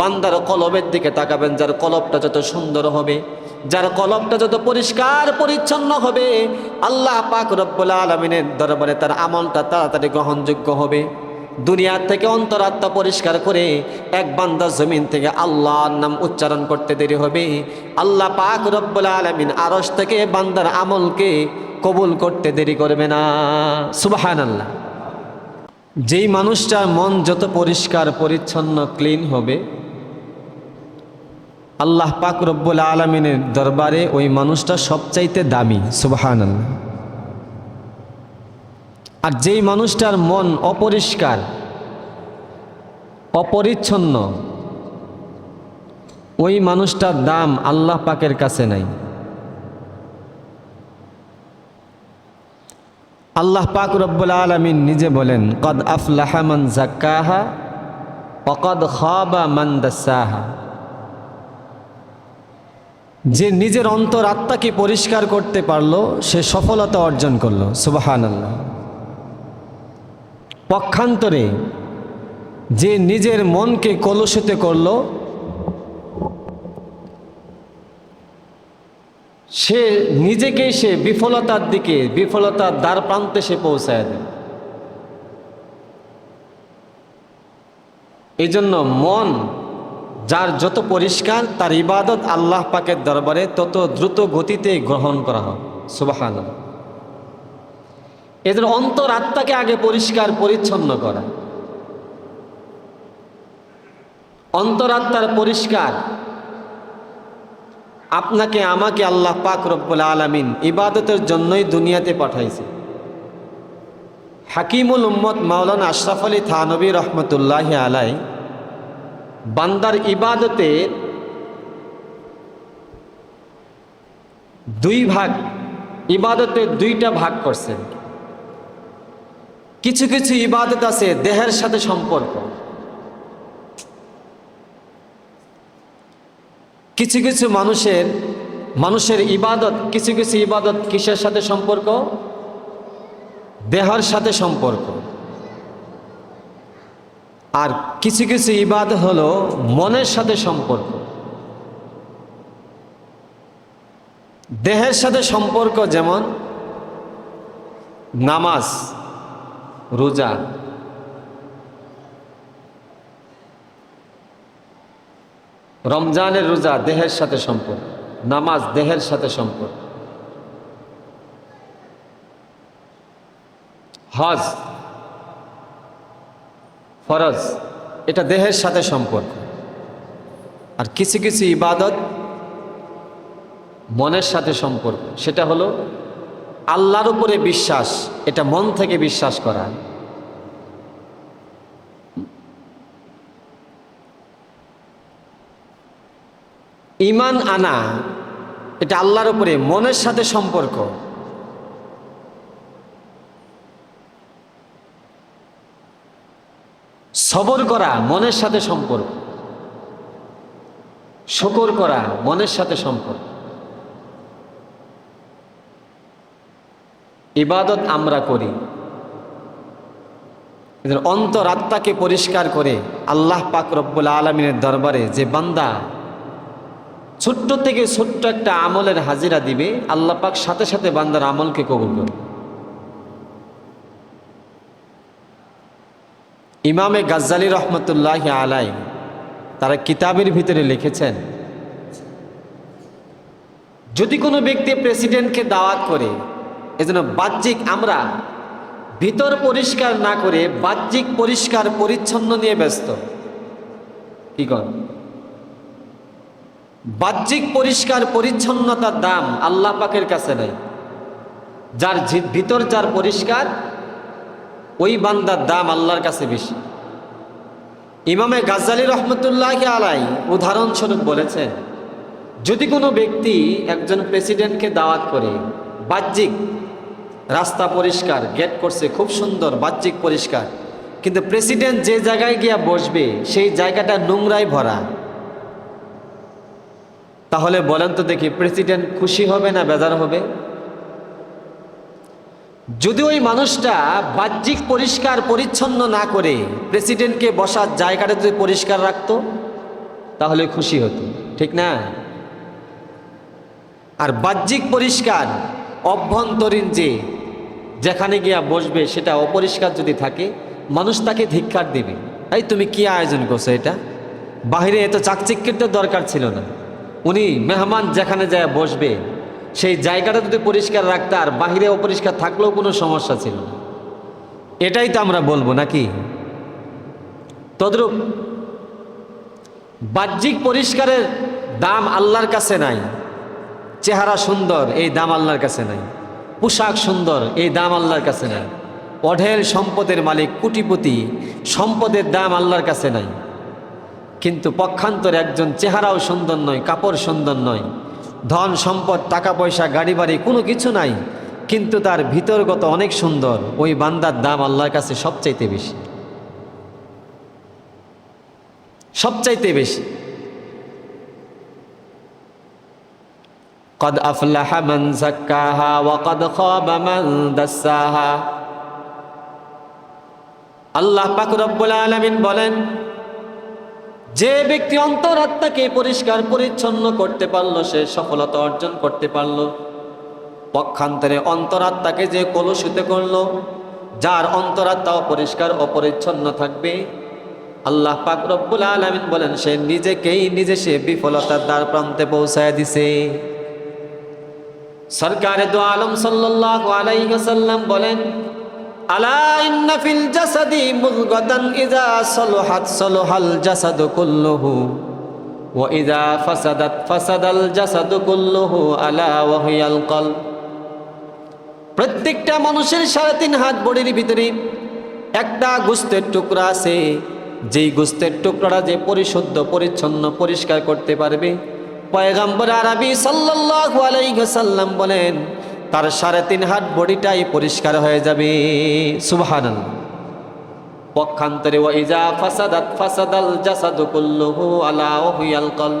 বান্দার কলবের দিকে তাকাবেন, যার কলবটা যত সুন্দর হবে, যার কলবটা যত পরিষ্কার পরিচ্ছন্ন হবে, আল্লাহ পাক রব্বুল আলমিনের দরবারে তার আমলটা তাড়াতাড়ি গ্রহণযোগ্য হবে। দুনিয়ার থেকে অন্তরাত্মা পরিষ্কার করে এক বান্দা জমিন থেকে আল্লাহর নাম উচ্চারণ করতে দেরি হবে। আল্লাহ পাক রব্বুল আলমিন আরস থেকে বান্দার আমলকে কবুল করতে দেরি করবে না। সুবাহান আল্লাহ যেই মানুষটার মন যত পরিষ্কার, পরিচ্ছন্ন, ক্লিন হবে আল্লাহ পাক রব্বুল আলমিনের দরবারে ওই মানুষটা সবচাইতে দামি সুবাহান আর যেই মানুষটার মন অপরিষ্কার, অপরিচ্ছন্ন, ওই মানুষটার দাম আল্লাহ পাকের কাছে নাই। আল্লাহ পাক রব্বুল আলমিন নিজে বলেন, কদ আফলাহা মান জাক্কাহা অকদ খাবা মান দাসাহা। যে নিজের অন্তর আত্মাকে পরিষ্কার করতে পারল, সে সফলতা অর্জন করল। সুবাহান আল্লাহ পক্ষান্তরে যে নিজের মনকে কলুষিত করল, সে নিজেকেই সে বিফলতার দিকে, বিফলতার দ্বার প্রান্তে সে পৌঁছায় দেয়। এই জন্য মন যার যত পরিষ্কার, তার ইবাদত আল্লাহ পাকের দরবারে তত দ্রুত গতিতে গ্রহণ করা হয়। সুবাহান এদের অন্তর আত্মাকে আগে পরিষ্কার, পরিচ্ছন্ন করা। অন্তরাত্মার পরিষ্কার। আপনাকে, আমাকে আল্লাহ পাক রব্বুল আলমিন ইবাদতের জন্যই দুনিয়াতে পাঠাইছে। হাকিমুল উম্মত মাওলানা আশরাফ আলী থানবী রহমতুল্লাহ আলাই বান্দার ইবাদতের দুই ভাগ, ইবাদতে দুইটা ভাগ করছেন। কিছু কিছু ইবাদত আছে, দেহের সাথে সম্পর্ক। কিছু কিছু মানুষের মানুষের ইবাদত, কিছু কিছু ইবাদত কিসের সাথে সম্পর্ক? দেহর সাথে সম্পর্ক। আর কিছু কিছু ইবাদ হলো মনের সাথে সম্পর্ক। দেহের সাথে সম্পর্ক যেমন নামাজ, রোজা, রমজানের রোজা দেহের সাথে সম্পর্ক, নামাজ দেহের সাথে সম্পর্ক। হজ ফরজ, এটা দেহের সাথে সম্পর্ক। আর কিছু কিছু ইবাদত মনের সাথে সম্পর্ক। সেটা হলো আল্লাহর উপরে বিশ্বাস, এটা মন থেকে বিশ্বাস করা। ইমান আনা, এটা আল্লাহর উপরে মনের সাথে সম্পর্ক। সবর করা মনের সাথে সম্পর্ক। শকর করা মনের সাথে সম্পর্ক। ইবাদত আমরা করি। এদের অন্তর আত্মাকে পরিষ্কার করে আল্লাহ পাক রব্বুল আলমিনের দরবারে যে বান্দা ছোট্ট থেকে ছোট্ট একটা আমলের হাজিরা দিবে, আল্লাহ পাক সাথে সাথে বান্দার আমলকে কবুল করবে। ইমামে গাজ্জালি রহমতুল্লাহ আলাই তারা কিতাবের ভিতরে লিখেছেন, যদি কোনো ব্যক্তি প্রেসিডেন্টকে দাওয়াত করে, এজন্য বাহ্যিক আমরা ভিতর পরিষ্কার না করে বাহ্যিক পরিষ্কার পরিচ্ছন্ন নিয়ে ব্যস্ত। কি কর? বাহ্যিক পরিষ্কার পরিচ্ছন্নতার দাম আল্লাহ পাকের কাছে নেই। যার ভিতর যার পরিষ্কার ওই বান্দার দাম আল্লাহর কাছে বেশি। ইমামে গাজ্জালি রহমতুল্লাহ আলাই উদাহরণস্বরূপ বলেছেন, যদি কোনো ব্যক্তি একজন প্রেসিডেন্টকে দাওয়াত করে, বাহ্যিক রাস্তা পরিষ্কার, গেট করছে, খুব সুন্দর, বাহ্যিক পরিষ্কার, কিন্তু প্রেসিডেন্ট যে জায়গায় গিয়া বসবে, সেই জায়গাটা নোংরায় ভরা। তাহলে বলেন তো দেখি, প্রেসিডেন্ট খুশি হবে না বেজার হবে? যদি ওই মানুষটা বাহ্যিক পরিষ্কার পরিচ্ছন্ন না করে প্রেসিডেন্টকে বসার জায়গাটা যদি পরিষ্কার রাখতো, তাহলে খুশি হতো, ঠিক না? আর বাহ্যিক পরিষ্কার অভ্যন্তরীণ যে, যেখানে গিয়া বসবে সেটা অপরিষ্কার যদি থাকে, মানুষ তাকে ধিক্ষার দেবে। তাই তুমি কি আয়োজন করছ এটা? বাহিরে এত চাকচিক্যের তো দরকার ছিল না। উনি মেহমান যেখানে যায় বসবে সেই জায়গাটা যদি পরিষ্কার রাখতে আর বাহিরে অপরিষ্কার থাকলেও কোনো সমস্যা ছিল না। এটাই তো আমরা বলব নাকি? তদ্রূপ, বাহ্যিক পরিষ্কারের দাম আল্লাহর কাছে নাই, চেহারা সুন্দর, এই দাম আল্লাহর কাছে নাই, পোশাক সুন্দর, এই দাম আল্লাহর কাছে নাই, অঢেল সম্পদের মালিক, কুটিপতি, সম্পদের দাম আল্লাহর কাছে নাই, কিন্তু পক্ষান্তর একজন চেহারাও সুন্দর নয়, কাপড় সুন্দর নয় ধন সম্পদ টাকা পয়সা গাড়ি বাড়ি কোনো কিছু নাই কিন্তু তার ভিতরগত অনেক সুন্দর ওই বান্দার দাম আল্লাহর কাছে সবচাইতে বেশি সবচাইতে বেশি قد أفلح من زكاها وقد خاب من دساها আল্লাহ পাক রব্বুল আলামিন বলেন যে ব্যক্তি অন্তরাত্মাকে পরিষ্কার, পরিচ্ছন্ন করতে পারল, সে সফলতা অর্জন করতে পারল। পক্ষান্তরে অন্তরাত্মাকে যে কলুষিত করল, যার অন্তরাত্মা অপরিষ্কার, অপরিচ্ছন্ন থাকবে, আল্লাহ পাক রব্বুল আলামিন বলেন, সে নিজেকেই নিজে সে বিফলতার দ্বার প্রান্তে পৌঁছায় দিছে। সরকারে দো আলম সাল্লাল্লাহু আলাইহি ওয়াসাল্লাম বলেন আলা প্রত্যেকটা মানুষের সাড়ে তিন হাত বডির ভিতরে একটা গুস্তের টুকরা আছে। যেই গুস্তের টুকরাটা যে পরিশুদ্ধ, পরিচ্ছন্ন, পরিষ্কার করতে পারবে। পয়গাম্বর আরবি সাল্লাল্লাহু আলাইহি ওয়াসাল্লাম বলেন তার সাড়ে তিন হাত বডিটাই পরিষ্কার হয়ে যাবে। সুবহানাল্লাহ। পক্ষান্তরে ওয়া ইজা ফাসাদাত ফাসাদাল জাসাদু কুল্লুহু আলা ওহিয়াল কল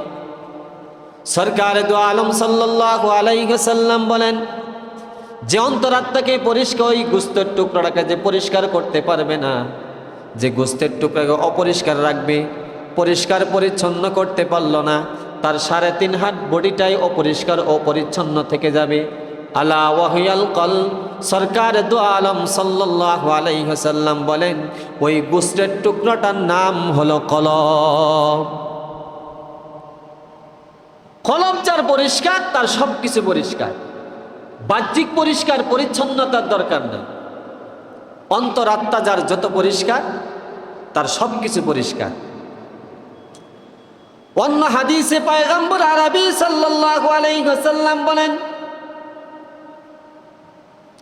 সরকার দু আলম সাল্লাল্লাহু আলাইহি ওয়াসাল্লাম বলেন, যে অন্তরাত্মাকে পরিষ্কার ওই গুস্তের টুকরাটাকে যে পরিষ্কার করতে পারবে না, যে গোস্তের টুকরাকে অপরিষ্কার রাখবে, পরিষ্কার পরিচ্ছন্ন করতে পারল না, তার সাড়ে তিন হাত বডিটাই অপরিষ্কার অপরিচ্ছন্ন থেকে যাবে। আলা ওয়াহিয়াল কল সরকার দু আলম সাল্লাহ আলাইসাল্লাম বলেন, ওই গোস্তের টুকরাটার নাম হলো কলম কলম যার পরিষ্কার, তার সব কিছু পরিষ্কার। বাহ্যিক পরিষ্কার, পরিচ্ছন্নতার দরকার নেই। অন্তরাত্মা যার যত পরিষ্কার, তার সব কিছু পরিষ্কার। অন্য হাদিসে পায়গাম্বর আরবি সাল্লাল্লাহু আলাইহি ওয়াসাল্লাম বলেন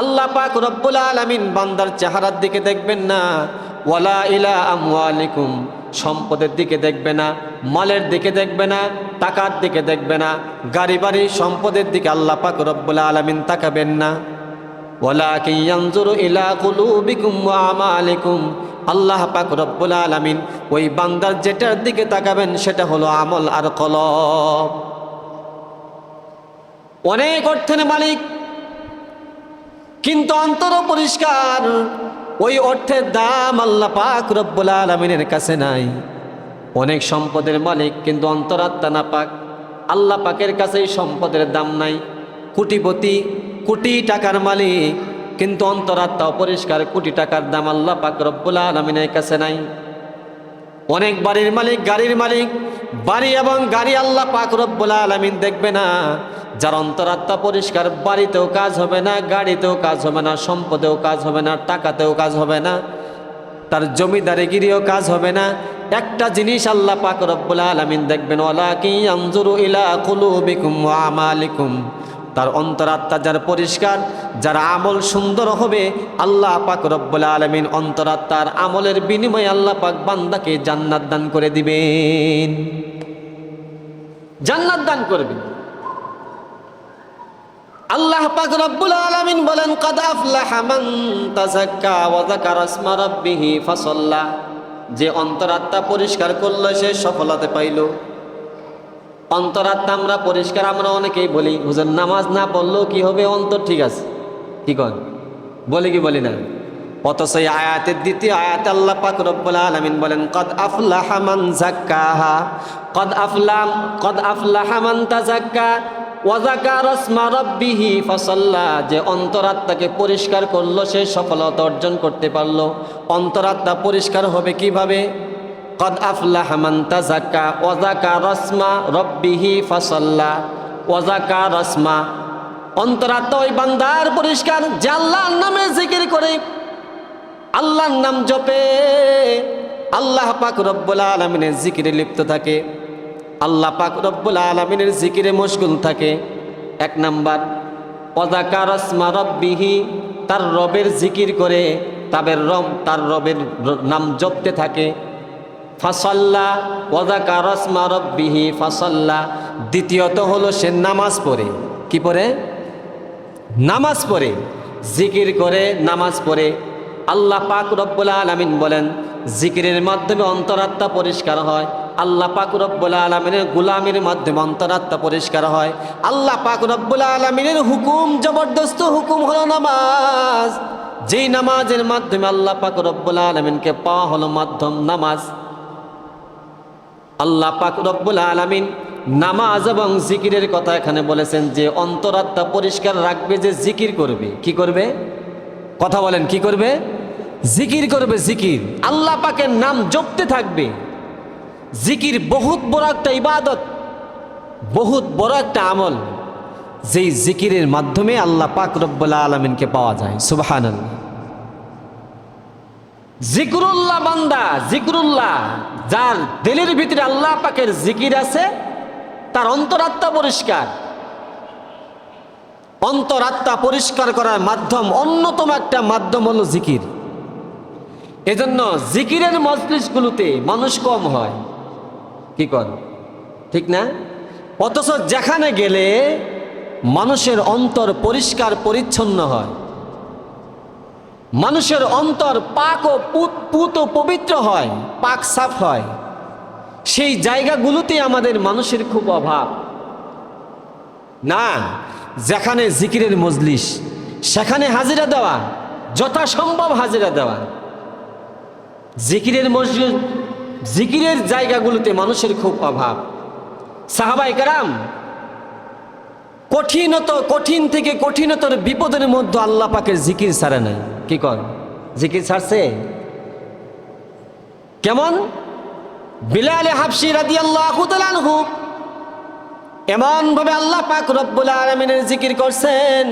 আল্লাহ পাক রব্বুল আলামিন বান্দার চেহারার দিকে দেখবেন না। ওয়ালা ইলা আমওয়ালিকুম, সম্পদের দিকে দেখবে না, মালের দিকে দেখবে না, টাকার দিকে দেখবে না, গাড়ি বাড়ি সম্পদের দিকে আল্লাহ পাক রব্বুল আলামিন তাকাবেন না। ওয়ালাকিন ইয়ানজুরু ইলা কুলুবিকুম ওয়া আমালিকুম, আল্লাহ পাক রব্বুল আলামিন ওই বান্দার যেটার দিকে তাকাবেন সেটা হলো আমল আর কলব। অনেক অর্থের মালিক কিন্তু অন্তর পরিষ্কার। ওই অর্থের দাম আল্লাহ পাক রব্বুল আলমিনের কাছে নাই। অনেক সম্পদের মালিক কিন্তু অন্তরাত্মা না পাক। আল্লাহ পাকের কাছে সম্পদের দাম নাই। কোটিপতি, কোটি টাকার মালিক, কিন্তু অন্তরাত্মা অপরিষ্কার কোটি টাকার দাম আল্লাহ পাক রব্বুল আলমিনের কাছে নাই। অনেক বাড়ির মালিক, গাড়ির মালিক, বাড়ি এবং গাড়ি আল্লাহ পাক রব্বুল আলামিন দেখবে না। যার অন্তরাত্মা পরিষ্কার, বাড়িতেও কাজ হবে না, গাড়িতেও কাজ হবে না, সম্পদেও কাজ হবে না, টাকাতেও কাজ হবে না, তার জমিদারিগিরিও কাজ হবে না। একটা জিনিস আল্লাহ পাক রব্বুল আলামিন দেখবেন ওলা কি আনজুরু ইলা কুলুবিকুম ওয়া আমালিকুম। তার অন্তরাত্মা যার পরিষ্কার, যার আমল সুন্দর হবে, আল্লাহ পাক রব্বুল আলমিন অন্তরাত্মার আমলের বিনিময়ে আল্লাহ পাক বান্দাকে জান্নাত দান করে দিবেন। জান্নাত দান করবেন। আল্লাহ পাক রব্বুল আলামিন বলেন, কদ আফলাহা মান তাযাক্কা ওয়া যাকারা ইসমা রাব্বিহি ফাসাল্লা। যে অন্তরাত্মা পরিষ্কার করল, সে সফলতা পাইল। অন্তরাত্মা আমরা পরিষ্কার আমরা অনেকেই বলি, হুজুর, নামাজ না পড়লেও কি হবে? অন্তর ঠিক আছে। কি কন বলি কি বলি না? অথচ এই আয়াতের দ্বিতীয় আয়াতে আল্লাহ পাক রব্বুল আলামিন বলেন, কদ আফলাহা মান যাক্কাহা। কদ আফলাম, কদ আফলাহা মান তাযাক্কা। ওয়াজাকার ইসমা রাব্বিহি ফাসাল্লা, যে অন্তরাত্মাকে পরিষ্কার করল, সে সফলতা অর্জন করতে পারল। অন্তরাত্মা পরিষ্কার হবে কীভাবে? কদ আফলাহ মান তাযাক্কা ওয়াজাকার ইসমা রাব্বিহি ফাসাল্লা। ওয়াজাকার ইসমা অন্তরাত্মা ওই বান্দার পরিষ্কার, যে আল্লাহর নামে জিকির করে। আল্লাহর নাম জপে, আল্লাহ পাক রব্বুল আলমিনের জিকিরে লিপ্ত থাকে। আল্লাহ পাক রব্বুল আলমিনের জিকিরে মশগুল থাকে। এক নাম্বার, অজাকার রসমা রব্বিহি, তার রবের জিকির করে তাবের রব তার রবের নাম জপতে থাকে। ফাসল্লা ওজাকা রসমা রব্বিহি ফাসল্লা। দ্বিতীয়ত হলো সে নামাজ পড়ে। কি পড়ে? নামাজ পড়ে। জিকির করে, নামাজ পড়ে। আল্লাহ পাক রব্বুল আলামিন বলেন, জিকিরের মাধ্যমে অন্তরাত্মা পরিষ্কার হয়। আল্লাহ পাক রব্বুল আলমিনের গুলামের মাধ্যমে অন্তরাত্মা পরিষ্কার হয়। আল্লাহ পাক রব্বুল আলমিনের হুকুম, জবরদস্ত হুকুম হলো নামাজ। যেই নামাজের মাধ্যমে আল্লাহ পাক রব্বুল আলমিনকে পাওয়া হলো মাধ্যম নামাজ। আল্লাহ পাক রব্বুল আলামিন নামাজ এবং জিকিরের কথা এখানে বলেছেন যে, অন্তরাত্মা পরিষ্কার রাখবে যে জিকির করবে। কি করবে? কথা বলেন, কি করবে? জিকির করবে, জিকির। আল্লাহ পাকের নাম জপতে থাকবে। জিকির বহুত বড় একটা ইবাদত, বহুত বড় একটা আমল, যেই জিকিরের মাধ্যমে আল্লাহ পাক রব্বুল আলমিনকে পাওয়া যায়, সুবহানাল্লাহ। জিকরুল্লাহ বান্দা, জিকরুল্লাহ, যার দিলের ভিতরে আল্লাহ পাকের জিকির আছে, তার অন্তরাত্মা পরিষ্কার। অন্তরাত্মা পরিষ্কার করার মাধ্যম, অন্যতম একটা মাধ্যম হলো জিকির। এজন্য জিকিরের মজলিসগুলোতে মানুষ কম হয়। কি কর? ঠিক না? অথচ যেখানে গেলে মানুষের অন্তর পরিষ্কার পরিচ্ছন্ন হয়। মানুষের অন্তর পাক ও পুত ও পবিত্র হয়, পাক সাফ হয়। সেই জায়গাগুলোতে আমাদের মানুষের খুব অভাব। না, যেখানে জিকিরের মজলিস, সেখানে হাজিরা দেওয়া, যথাসম্ভব হাজিরা দেওয়া। জিকিরের মসজিদ জিকিরের জায়গাগুলোতে মানুষের খুব অভাব। সাহাবাই কারাম কঠিনত, কঠিন থেকে কঠিনতর বিপদের মধ্যে আল্লাহ পাকের জিকির ছাড়ে নাই। কি কর জিকির ছাড়ছে কেমন? বিলালে হাফসি রাদি আল্লাহ এমন ভাবে আল্লাহ পাক রব্বুল আলমিনের জিকির করছেন।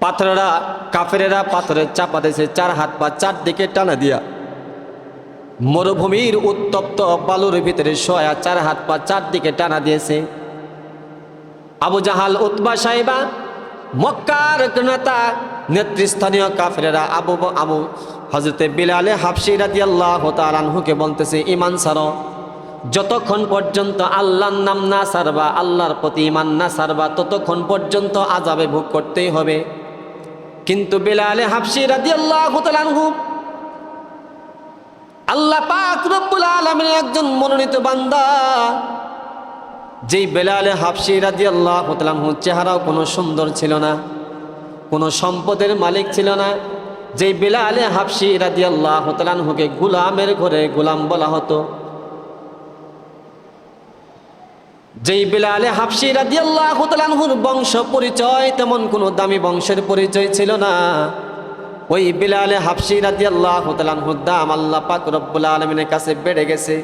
পাথরেরা, কাফেরেরা পাথরের চাপা দিয়েছে, চার হাত পা চারদিকে টানা দিয়া। মরুভূমির উত্তপ্ত বালুর ভিতরে সয়া চার হাত পা চারদিকে টানা দিয়েছে। আবু জাহাল, উতবা সাহেবা, মক্কার নেতা, নেতৃস্থানীয় কাফেরেরা আবু আবু হজরতে বিলালে হাফসি রাদি আল্লাহ তালানহুকে বলতেছে ইমান সারো যতক্ষণ পর্যন্ত আল্লাহর নাম না সারবা আল্লাহর প্রতি ইমান না সারবা ততক্ষণ পর্যন্ত আজাবে ভোগ করতেই হবে। কিন্তু বিলালে হাফসি রাদি আল্লাহ তালানহু আল্লাহ পাক রব্বুল আলমের একজন মনোনীত বান্দা, যেই বেলালে হাফসি রাজি আল্লাহ চেহারাও কোনো সুন্দর ছিল না, কোনো সম্পদের মালিক ছিল না। যেই বেলালে হাফসি রাজি আল্লাহ হুকে গুলামের ঘরে গুলাম বলা হতো। যেই বেলালে হাফসি রাজি আল্লাহ বংশ পরিচয়, তেমন কোনো দামি বংশের পরিচয় ছিল না। ওই বিলালে হাফসি রাজি আল্লাহ হুদ্দাম আল্লাহ পাক রব্বুল আলমিনের কাছে বেড়ে গেছে।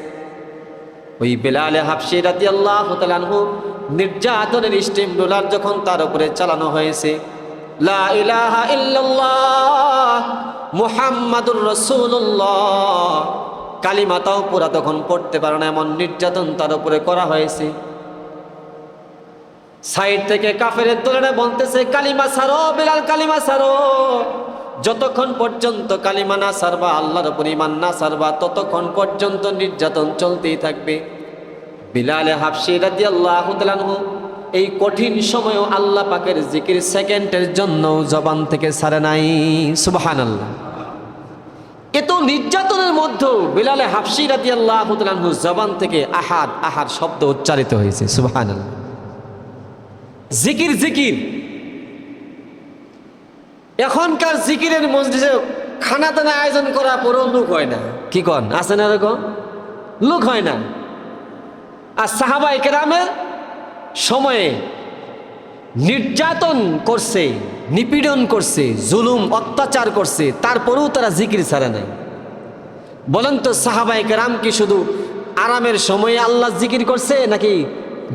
ওই বিলালে হাফসি রাজি আল্লাহ হু নির্যাতনের স্টিম রোলার যখন তার উপরে চালানো হয়েছে, লা ইলাহা ইল্লাল্লাহ মুহাম্মাদুর রাসূলুল্লাহ। কালিমাতাও পুরা তখন পড়তে পারে না, এমন নির্যাতন তার উপরে করা হয়েছে। সাইড থেকে কাফের দোলনে বলতেছে, কালিমা সারো বিলাল কালিমা সারো যতক্ষণ পর্যন্ত কালিমা না সারবা, আল্লাহর উপর ইমান না সারবা, ততক্ষণ পর্যন্ত নির্যাতন চলতেই থাকবে। বিলালে হাফসি রাজি আল্লাহ এই কঠিন সময়েও আল্লাহ পাকের জিকির সেকেন্ডের জন্য জবান থেকে সারে নাই। সুবাহান আল্লাহ এত নির্যাতনের মধ্যেও বিলালে হাফসি রাজি আল্লাহ জবান থেকে আহাদ আহার শব্দ উচ্চারিত হয়েছে। সুবাহান আল্লাহ জিকির জিকির। এখনকার জিকিরের মসজিদে খানা দানা আয়োজন করা পরেও লোক হয় না। কি কন? আছে না এরকম? লোক হয় না। আর সাহাবাই কেরামের সময়ে নির্যাতন করছে, নিপীড়ন করছে, জুলুম, অত্যাচার করছে, তারপরেও তারা জিকির ছাড়ে নাই। বলেন তো সাহাবাই কেরাম কি শুধু আরামের সময়ে আল্লাহ জিকির করছে, নাকি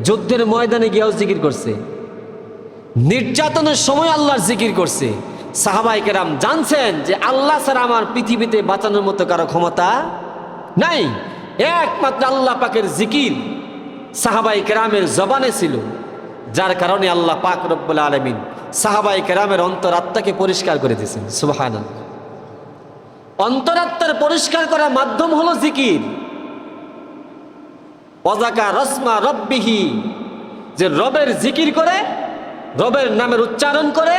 যুদ্ধের ময়দানে গিয়েও জিকির করছে? নির্যাতনের সময় আল্লাহর জিকির করছে। সাহাবাই কেরাম জানছেন যে আল্লাহ ছাড়া আমার পৃথিবীতে বাঁচানোর মতো কারও ক্ষমতা নাই। একমাত্র আল্লাহ পাকের জিকির সাহাবাই কেরামের জবানে ছিল, যার কারণে আল্লাহ পাক রব্বুল আলমিন সাহাবাই কেরামের অন্তরাত্মাকে পরিষ্কার করে দিয়েছেন সুবাহান অন্তরাত্মার পরিষ্কার করার মাধ্যম হলো জিকির। অজাকা রসমা রব্বিহি, যে রবের জিকির করে, রবের নামের উচ্চারণ করে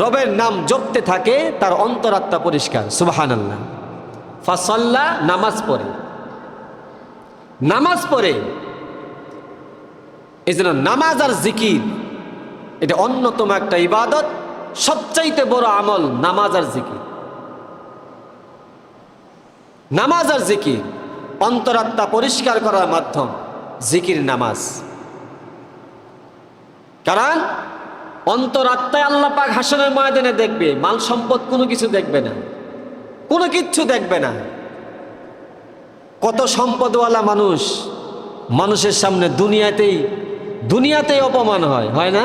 রবের নাম জপতে থাকে, তার অন্তরাত্মা পরিষ্কার সুবাহান আল্লাহ ফাসল্লা, নামাজ পড়ে। নামাজ পড়ে, এই জন্য নামাজ আর জিকির, এটা অন্যতম একটা ইবাদত, সবচাইতে বড় আমল নামাজ আর জিকির। নামাজ আর জিকির, অন্তরাত্মা পরিষ্কার করার মাধ্যম, জিকির নামাজ। কারণ অন্তরাত্মায় আল্লাহ পাক হাসনের ময়দানে দেখবে, মাল সম্পদ কোনো কিছু দেখবে না, কোনো কিচ্ছু দেখবে না। কত সম্পদওয়ালা মানুষ মানুষের সামনে দুনিয়াতেই দুনিয়াতেই অপমান হয় হয় না?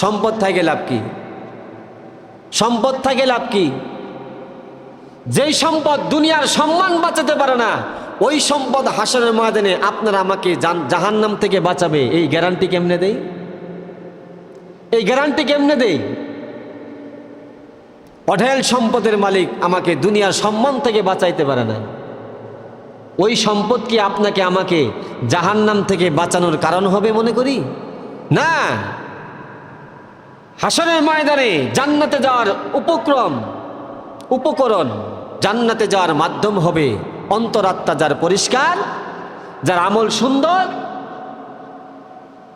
সম্পদ থাকে লাভ কি? সম্পদ থাকে লাভ কি? যেই সম্পদ দুনিয়ার সম্মান বাঁচাতে পারে না, ওই সম্পদ হাসনের ময়দানে আপনারা আমাকে জাহান্নাম থেকে বাঁচাবে, এই গ্যারান্টি কেমনে দেয় এই গ্যারান্টি কেমনে দেই? অঢেল সম্পদের মালিক আমাকে দুনিয়ার সম্মান থেকে বাঁচাইতে পারে না। ওই সম্পদ কি আপনাকে আমাকে জাহান্নাম থেকে বাঁচানোর কারণ হবে মনে করি? না। হাসনের ময়দানে জান্নাতে যাওয়ার উপক্রম, উপকরণ জান্নাতে যাওয়ার মাধ্যম হবে অন্তরাত্মা যার পরিষ্কার, যার আমল সুন্দর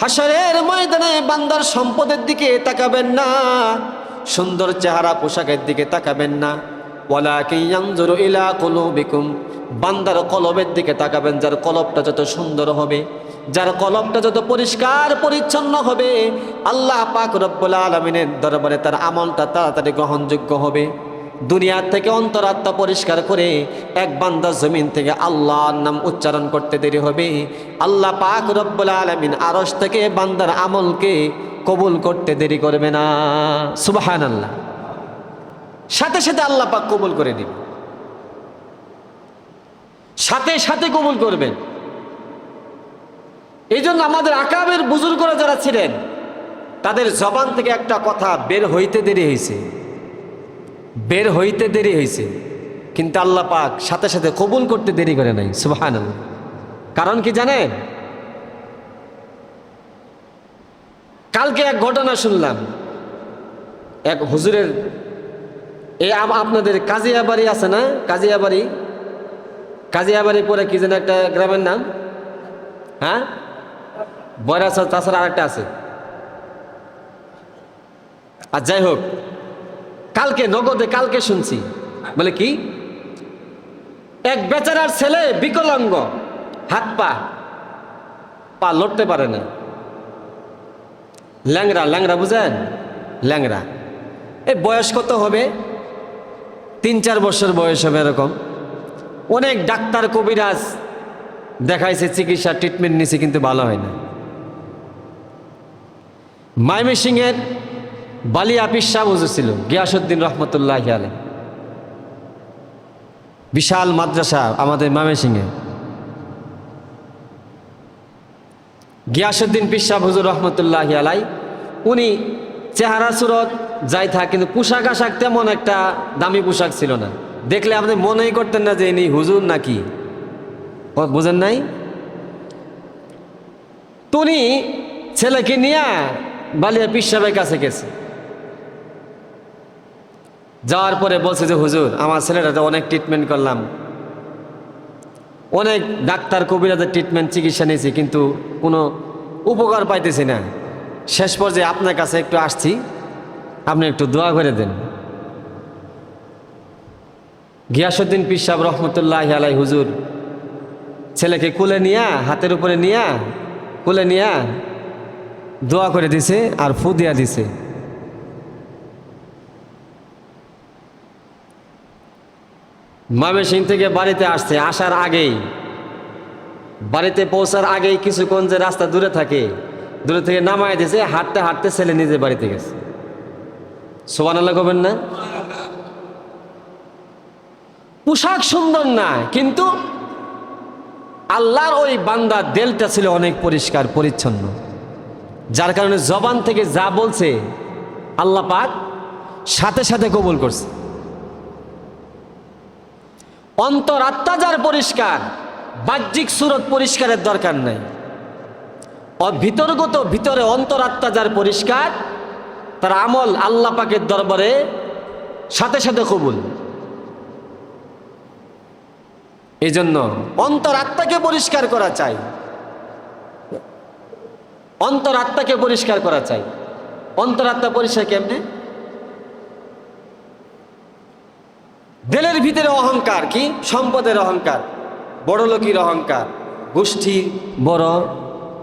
হাসরের ময়দানে বান্দার সম্পদের দিকে তাকাবেন না, সুন্দর চেহারা পোশাকের দিকে তাকাবেন না। ইলা কুলুবিকুম, বান্দার কলবের দিকে তাকাবেন, যার কলবটা যত সুন্দর হবে, যার কলবটা যত পরিষ্কার, পরিচ্ছন্ন হবে, আল্লাহ পাক রব্বুল আলমিনের দরবারে তার আমলটা তাড়াতাড়ি গ্রহণযোগ্য হবে। দুনিয়ার থেকে অন্তরাত্মা পরিষ্কার করে এক বান্দা জমিন থেকে আল্লাহর নাম উচ্চারণ করতে দেরি হবে। আল্লাহ পাক রব্বুল আলমিন আরস থেকে বান্দার আমলকে কবুল করতে দেরি করবে না। সুবাহান আল্লাহ সাথে সাথে আল্লাহ পাক কবুল করে দিবে সাথে সাথে কবুল করবেন। এই জন্য আমাদের আকাবের বুজুর্গরা যারা ছিলেন, তাদের জবান থেকে একটা কথা বের হইতে দেরি হয়েছে বের হইতে দেরি হয়েছে কিন্তু আল্লাহ পাক সাথে সাথে কবুল করতে দেরি করে নাই সুবাহান কারণ কি জানেন? কালকে এক ঘটনা শুনলাম। এক হুজুরের এই আপনাদের কাজিয়াবাড়ি আছে না? কাজিয়াবাড়ি? কাজিয়াবাড়ি পরে কি যেন একটা গ্রামের নাম? হ্যাঁ? বয়রাস তাছাড়া আরেকটা আছে। আর যাই হোক কালকে, নগদে কালকে শুনছি। বলে কি? এক বেচারার ছেলে বিকলাঙ্গ, হাত পা পা লড়তে পারে না। ল্যাংরা ল্যাংরা বুঝেন? ল্যাংরা এই বয়স কত হবে? তিন চার বছর বয়স হবে এরকম। অনেক ডাক্তার, কবিরাজ দেখাইছে, চিকিৎসা ট্রিটমেন্ট নিছে, কিন্তু ভালো হয় না। মাইমি মাইমেসিংয়ের বালিয়া পিসা বুঝেছিল গিয়াসুদ্দিন রহমতুল্লাহ আলম বিশাল মাদ্রাসা আমাদের মামেসিংয়ে গিয়াসুদ্দিন পিসা হুজুর রহমতুল্লাহ আলাই উনি চেহারা সুরত যাই থাক, কিন্তু পোশাক আশাক তেমন একটা দামি পোশাক ছিল না। দেখলে আপনি মনেই করতেন না যে ইনি হুজুর নাকি। বুঝেন নাই? তুমি ছেলেকে নিয়ে বালিয়া পিসাবের কাছে গেছে। যাওয়ার পরে বলছে যে, হুজুর, আমার ছেলেটাতে অনেক ট্রিটমেন্ট করলাম। অনেক ডাক্তার কবিরাজের ট্রিটমেন্ট চিকিৎসা নিয়েছি, কিন্তু কোনো উপকার পাইতেছি না। শেষ পর্যায়ে আপনার কাছে একটু আসছি। আপনি একটু দোয়া করে দেন। গিয়াসুদ্দিন পিসাব রহমতুল্লাহ আলাই হুজুর, ছেলেকে কুলে নিয়া, হাতের উপরে নিয়া, কুলে নিয়া দোয়া করে দিছে আর ফু দিয়া দিছে। সিং থেকে বাড়িতে আসছে, আসার আগেই। বাড়িতে পৌঁছার আগেই কিছুক্ষণ যে রাস্তা দূরে থাকে, দূরে থেকে নামায় দিয়েছে হাঁটতে হাঁটতে ছেলে নিজে বাড়িতে গেছে। সোবান আল্লাহ করবেন না? পোশাক সুন্দর না, কিন্তু আল্লাহর ওই বান্দার দেলটা ছিল অনেক পরিষ্কার, পরিচ্ছন্ন। যার কারণে জবান থেকে যা বলছে, আল্লাহ পাক সাথে সাথে কবুল করছে। অন্তরাত্মা যার পরিষ্কার, বাহ্যিক সুরত পরিষ্কারের দরকার নাই। ভিতরগত ভিতরে অন্তরাত্মা যার পরিষ্কার, তার আমল আল্লাহ পাকের দরবারে সাথে সাথে কবুল। এই জন্য অন্তরাত্মাকে পরিষ্কার করা চাই। অন্তরাত্মাকে পরিষ্কার করা চাই। অন্তরাত্মা পরিষ্কার কেমনে? দিলের ভিতরে অহংকার কি? সম্পদের অহংকার, বড় লোকের অহংকার, গোষ্ঠী বড়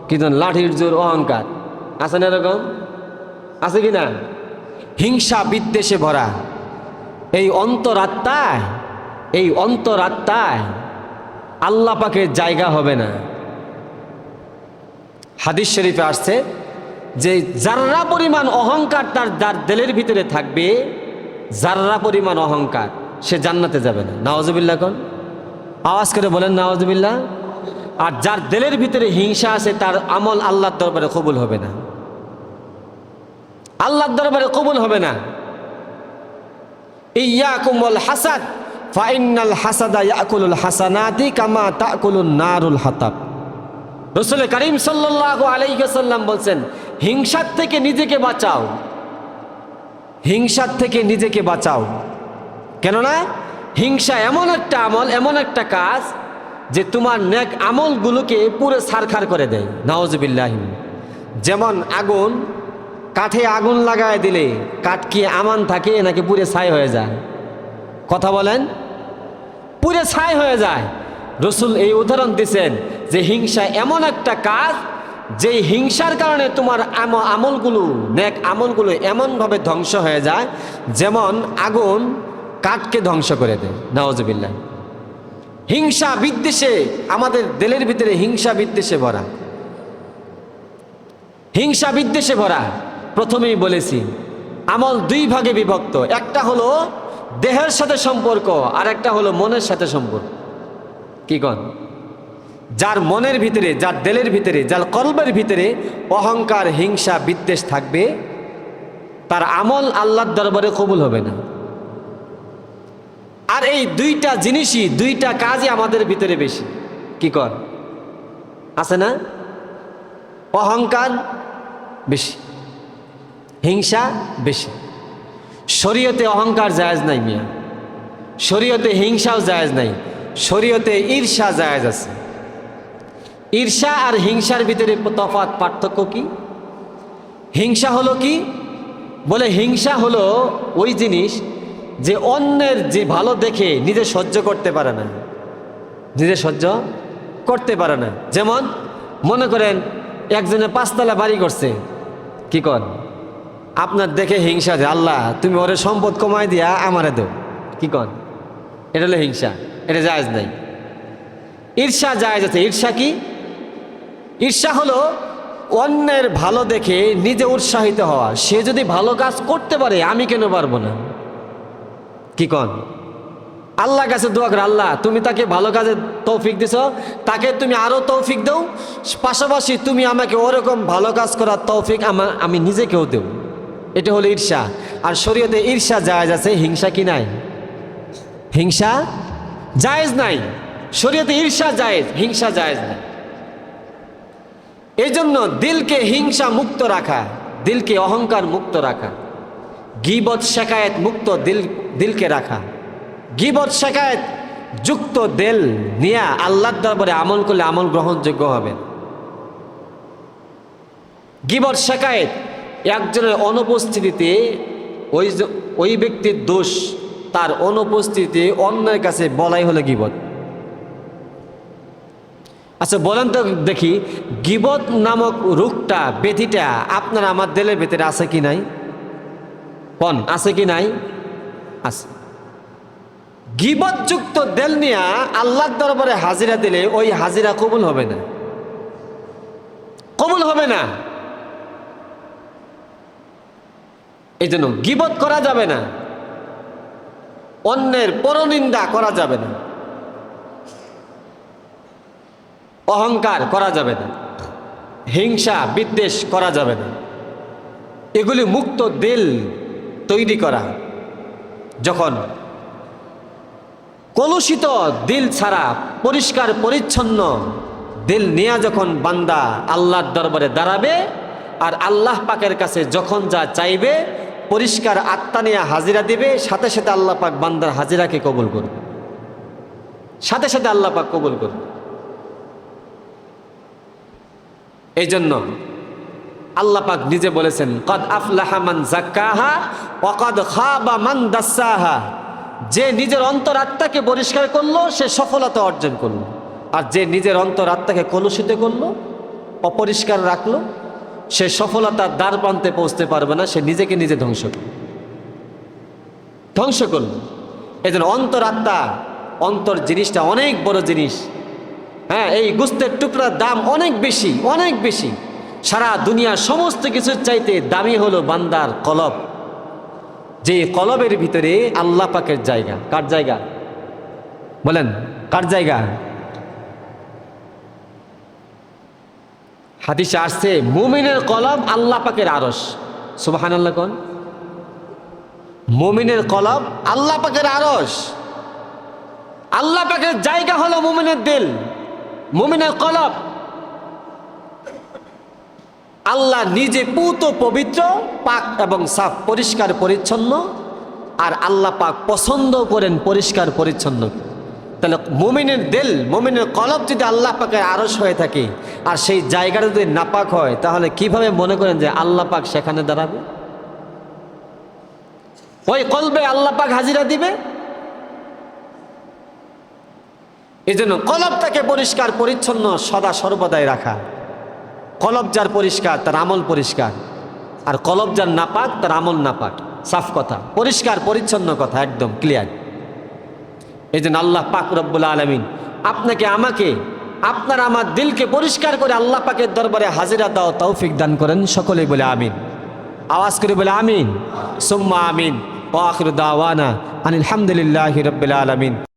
কিন্তু লাঠির জোর অহংকার, আছে না এরকম? আছে কি না? হিংসা বিদ্বেষে ভরা, এই অন্তরাত্মায় এই অন্তরাত্মায় আল্লাহ পাকের জায়গা হবে না। হাদিস শরীফে আসছে যে যার্রা পরিমাণ অহংকার তার যার দিলের ভিতরে থাকবে যার্রা পরিমাণ অহংকার। সে জান্নাতে যাবে না। নওয়াজবিল্লা কোন। আওয়াজ করে বলেন নওয়াজবিল্লা আর যার দেলের ভিতরে হিংসা আছে, তার আমল আল্লাহর দরবারে কবুল হবে না। আল্লাহর দরবারে কবুল হবে না। ইয়াকুমুল হাসাদ ফাইনাল হাসাদা ইয়াকুলুল হাসানাতি কামা তাকুলুন নারুল হাতাব। রসুল করিম সাল্লাল্লাহু আলাইহি সাল্লাম বলছেন, হিংসার থেকে নিজেকে বাঁচাও। হিংসার থেকে নিজেকে বাঁচাও। কেননা হিংসা এমন একটা আমল, এমন একটা কাজ যে তোমার নেক আমলগুলোকে পুরো সারখার করে দেয়। নওয়াজবিল্লাহ যেমন আগুন, কাঠে আগুন লাগায় দিলে কাঠ কি আমান থাকে নাকি পুরে ছাই হয়ে যায়? কথা বলেন। পুরে ছাই হয়ে যায়। রসুল এই উদাহরণ দিছেন যে হিংসা এমন একটা কাজ যেই হিংসার কারণে তোমার আম- আমলগুলো, নেক আমলগুলো এমনভাবে ধ্বংস হয়ে যায়। যেমন আগুন কাঠকে ধ্বংস করে দেয়। নওয়াজবিল্লাহ হিংসা বিদ্বেষে, আমাদের দেলের ভিতরে হিংসা বিদ্বেষে ভরা। হিংসা বিদ্বেষে ভরা, প্রথমেই বলেছি, আমল দুই ভাগে বিভক্ত। একটা হলো দেহের সাথে সম্পর্ক, আর একটা হলো মনের সাথে সম্পর্ক। কি কন? যার মনের ভিতরে, যার দেলের ভিতরে, যার কলবের ভিতরে অহংকার, হিংসা, বিদ্বেষ থাকবে, তার আমল আল্লাহর দরবারে কবুল হবে না। আর এই দুইটা জিনিসই, দুইটা কাজই আমাদের ভিতরে বেশি। কি কর? আছে না? অহংকার বেশি। হিংসা বেশি। শরীয়তে অহংকার জায়জ নাই মিয়া। শরীয়তে হিংসাও জায়জ নাই। শরীয়তে ঈর্ষা জায়জ আছে। ঈর্ষা আর হিংসার ভিতরে তফাৎ পার্থক্য কি? হিংসা হলো কি? বলে হিংসা হলো ওই জিনিস যে অন্যের যে ভালো দেখে নিজে সহ্য করতে পারে না। নিজে সহ্য করতে পারে না। যেমন মনে করেন একজনে পাঁচতলা বাড়ি করছে। কি কর আপনার দেখে হিংসা যে, আল্লাহ, তুমি ওরে সম্পদ কমাই দিয়া আমারে দেও। কি কর এটা হলো হিংসা। এটা জায়জ নাই। ঈর্ষা জায়জ আছে। ঈর্ষা কি? ঈর্ষা হলো অন্যের ভালো দেখে নিজে উৎসাহিত হওয়া। সে যদি ভালো কাজ করতে পারে, আমি কেন পারব না? কি কন? আল্লাহ কাছে দোয়া করে, আল্লাহ, তুমি তাকে ভালো কাজে তৌফিক দিছ, তাকে তুমি আরও তৌফিক দেও, পাশাপাশি তুমি আমাকে ওরকম ভালো কাজ করার তৌফিক আমার আমি নিজেকেও দেব। এটা হলো ঈর্ষা। আর শরীয়তে ঈর্ষা জায়েজ আছে, হিংসা কি নাই? হিংসা জায়েজ নাই। শরীয়তে ঈর্ষা জায়েজ, হিংসা জায়েজ নাই। এই জন্য দিলকে হিংসা মুক্ত রাখা, দিলকে অহংকার মুক্ত রাখা। গিবত শেখায়েত মুক্ত দিল, দিলকে রাখা। গিবত শেখায়েত যুক্ত দিল নিয়ে আল্লাহর দরবারে আমল করলে আমল গ্রহণযোগ্য হবে। গিবত শেখায়েত একজনের অনুপস্থিতিতে ওই ওই ব্যক্তির দোষ তার অনুপস্থিতিতে অন্যের কাছে বলাই হলো গিবত। আচ্ছা বলেন তো দেখি, গিবত নামক রোগটা, ব্যাধিটা আপনার আমার দিলের ভেতরে আছে কি নাই? কন? আছে কি নাই? আছে। গিবতযুক্ত দেল নিয়া আল্লাহর দরবারে হাজিরা দিলে ওই হাজিরা কবুল হবে না। কবুল হবে না। এই জন্য গিবত করা যাবে না। অন্যের পরনিন্দা করা যাবে না। অহংকার করা যাবে না। হিংসা বিদ্বেষ করা যাবে না। এগুলি মুক্ত দিল তৈরি করা। যখন কলুষিত দিল ছাড়া পরিষ্কার পরিচ্ছন্ন দিল নিয়ে যখন বান্দা আল্লাহর দরবারে দাঁড়াবে আর আল্লাহ পাকের কাছে যখন যা চাইবে, পরিষ্কার আত্মা নিয়ে হাজিরা দিবে, সাথে সাথে আল্লাহ পাক বান্দার হাজিরাকে কবুল করবে। সাথে সাথে আল্লাহ পাক কবুল করবে। এই জন্য আল্লাহ পাক নিজে বলেছেন, কদ আফলাহা মান জাক্কাহা ওয়াকাদ খাবা মান দাসাহা। যে নিজের অন্তর আত্মাকে পরিষ্কার করল, সে সফলতা অর্জন করল। আর যে নিজের অন্তর আত্মাকে কলুষিত করল, অপরিষ্কার রাখল, সে সফলতার দ্বার প্রান্তে পৌঁছতে পারবে না, সে নিজেকে নিজে ধ্বংস করল। ধ্বংস করল। এই জন্য অন্তর আত্মা অন্তর জিনিসটা অনেক বড় জিনিস। হ্যাঁ এই গুস্তের টুকরার দাম অনেক বেশি অনেক বেশি। সারা দুনিয়ার সমস্ত কিছুর চাইতে দামি হলো বান্দার কলব। যে কলবের ভিতরে আল্লাহ পাকের জায়গা। কার জায়গা? বলেন, কার জায়গা? হাদিসে আসছে, মুমিনের কলব আল্লাহ পাকের আরস সুবাহান আল্লাহ কন? মুমিনের কলব আল্লাহ পাকের আরস আল্লাহ পাকের জায়গা হলো মুমিনের দিল। মুমিনের কলব আল্লাহ নিজে পুত পবিত্র, পাক এবং সাফ, পরিষ্কার, পরিচ্ছন্ন। আর আল্লাহ পাক পছন্দ করেন পরিষ্কার, পরিচ্ছন্ন। তাহলে মুমিনের দেল, মুমিনের কলব যদি আল্লাহ পাকের আরস হয়ে থাকে, আর সেই জায়গাটা যদি নাপাক হয়, তাহলে কীভাবে মনে করেন যে আল্লাহ পাক সেখানে দাঁড়াবে? ওই কলবে আল্লাহ পাক হাজিরা দিবে? এই জন্য কলবটাকে পরিষ্কার, পরিচ্ছন্ন সদা সর্বদাই রাখা। কলব যার পরিষ্কার, তার আমল পরিষ্কার। আর কলব যার নাপাক, তার আমল নাপাক। সাফ কথা, পরিষ্কার, পরিচ্ছন্ন কথা, একদম ক্লিয়ার এই জন্য আল্লাহ পাক রব্বুল আলমিন, আপনাকে, আমাকে, আপনার আমার দিলকে পরিষ্কার করে আল্লাহ পাকের দরবারে হাজিরা দাও, তৌফিক দান করেন, সকলেই বলে আমিন। আওয়াজ করে বলে আমিন। সুম্মা আমিন। ও আখির দাওয়ানা আনিল হামদুলিল্লাহ রব্বুল আলমিন।